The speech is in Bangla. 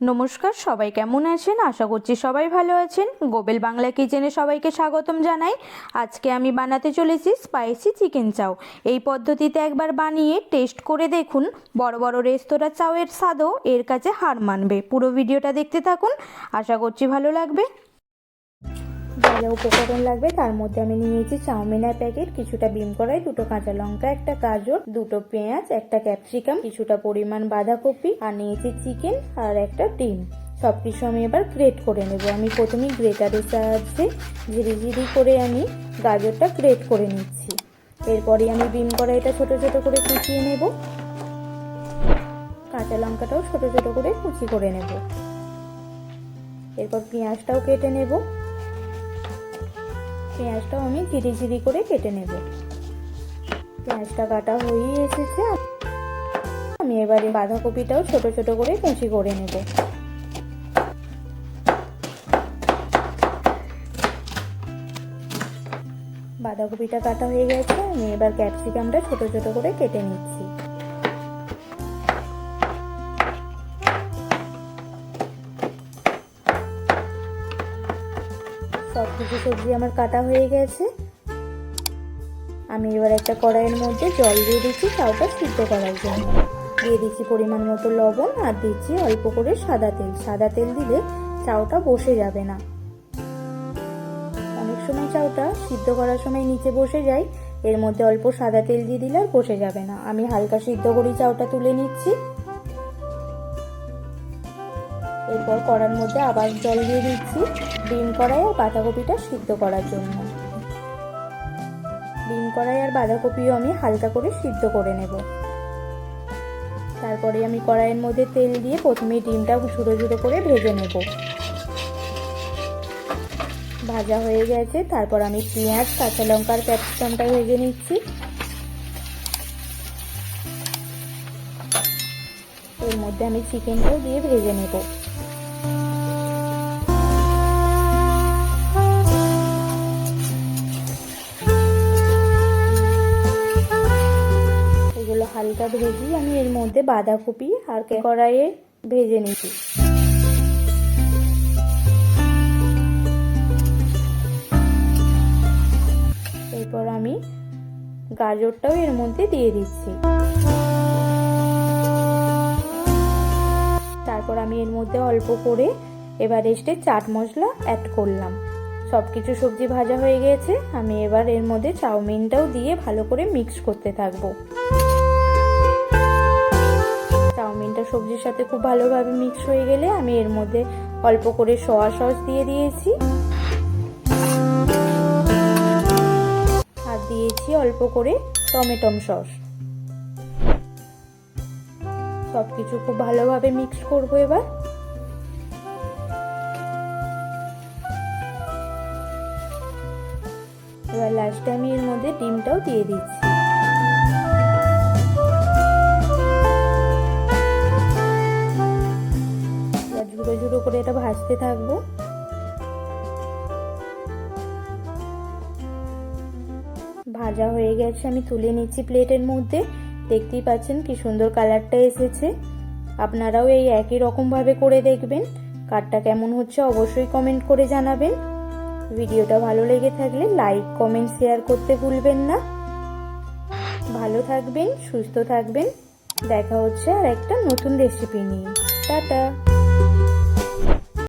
নমস্কার, সবাই কেমন আছেন? আশা করছি সবাই ভালো আছেন। গোবেল বাংলা কিচেনে সবাইকে স্বাগতম জানাই। আজকে আমি বানাতে চলেছি স্পাইসি চিকেন চাও এই পদ্ধতিতে একবার বানিয়ে টেস্ট করে দেখুন। বড় বড় রেস্তোরাঁ চাউয়ের স্বাদও এর কাছে হার মানবে। পুরো ভিডিওটা দেখতে থাকুন। আশা করছি ভালো লাগবে। যা উপকরণ লাগবে, তার মধ্যে আমি নিয়েছি চাউমিনের প্যাকেট, কিছুটা বিম কড়াই, দুটো কাঁচা লঙ্কা, একটা গাজর, দুটো পেঁয়াজ, একটা ক্যাপসিকাম, কিছুটা পরিমাণ বাঁধাকপি, আর নিয়েছি চিকেন আর একটা ডিম। সব কিছু আমি এবার গ্রেট করে নেব। আমি প্রথমেই গ্রেটারের সাহায্যে ঝিরি ঝিরি করে আমি গাজরটা গ্রেট করে নিচ্ছি। এরপরে আমি বিম কড়াইটা ছোট ছোট করে কুচিয়ে নেব। কাঁচা লঙ্কাটাও ছোট ছোট করে কুচি করে নেব। এরপর পেঁয়াজটাও কেটে নেব। পেঁয়াজটাও আমি ঝিরি ঝিরি করে কেটে নেব। পেঁয়াজটা কাটা হয়েই এসেছে। আমি এবারে বাঁধাকপিটাও ছোট ছোট করে কুচি করে নেব। বাঁধাকপিটা কাটা হয়ে গেছে। আমি এবার ক্যাপসিকামটা ছোট ছোট করে কেটে নিচ্ছি। সব কিছু সবজি আমার কাটা হয়ে গেছে। আমি এবার একটা কড়াইয়ের মধ্যে জল দিয়ে দিচ্ছি চাউটা সিদ্ধ করার জন্য। দিয়ে দিচ্ছি পরিমাণ মতো লবণ আর দিচ্ছি অল্প করে সাদা তেল। সাদা তেল দিলে চাউটা বসে যাবে না। অনেক সময় চাউটা সিদ্ধ করার সময় নিচে বসে যায়, এর মধ্যে অল্প সাদা তেল দিয়ে দিলে আর বসে যাবে না। আমি হালকা সিদ্ধ করি চাউটা তুলে নিচ্ছি। এরপর কড়ার মধ্যে আবার জল দিয়ে দিচ্ছি। ডিম কড়াই আর বাঁধাকপিটা সিদ্ধ করার জন্য। ডিম কড়াই আর বাঁধাকপিও আমি হালকা করে সিদ্ধ করে নেব। তারপরে আমি কড়াইয়ের মধ্যে তেল দিয়ে প্রথমে ডিমটা ঝুড়ো ঝুড়ো করে ভেজে নেব। ভাজা হয়ে গেছে, তারপর আমি পেঁয়াজ, কাঁচা লঙ্কার ক্যাপসিকামটা ভেজে নিচ্ছি। এর মধ্যে আমি চিকেনটাও দিয়ে ভেজে নেব। হালকা ভেজি আমি এর মধ্যে বাঁধাকপি আর কড়াইয়ে ভেজে নিচ্ছি। এরপর আমি গাজরটাও এর মধ্যে দিয়ে দিচ্ছি। তারপর আমি এর মধ্যে অল্প করে এভারেস্টের চাট মশলা অ্যাড করলাম। সব কিছু সবজি ভাজা হয়ে গেছে, আমি এবার এর মধ্যে চাউমিনটাও দিয়ে ভালো করে মিক্স করতে থাকব। চাউমিনটা সবজির সাথে খুব ভালোভাবে মিক্স হয়ে গেলে আমি এর মধ্যে অল্প করে সোয়া সস দিয়ে দিয়েছি। আর দিয়েছি অল্প করে টমেটম সস সব কিছু খুব ভালোভাবে মিক্স করব এবার। এবার লাস্টে আমি এর মধ্যে ডিমটাও দিয়ে দিচ্ছি। ভাজতে থাকব। ভাজা হয়ে গেছে, আমি তুলে নিচ্ছি প্লেটের মধ্যে। দেখতেই পাচ্ছেন কি সুন্দর কালারটা এসেছে। আপনারাও এই একই রকমভাবে করে দেখবেন। কারটা কেমন হচ্ছে অবশ্যই কমেন্ট করে জানাবেন। ভিডিওটা ভালো লেগে থাকলে লাইক, কমেন্ট, শেয়ার করতে ভুলবেন না। ভালো থাকবেন, সুস্থ থাকবেন। দেখা হচ্ছে আর একটা নতুন রেসিপি নিয়ে। টাটা!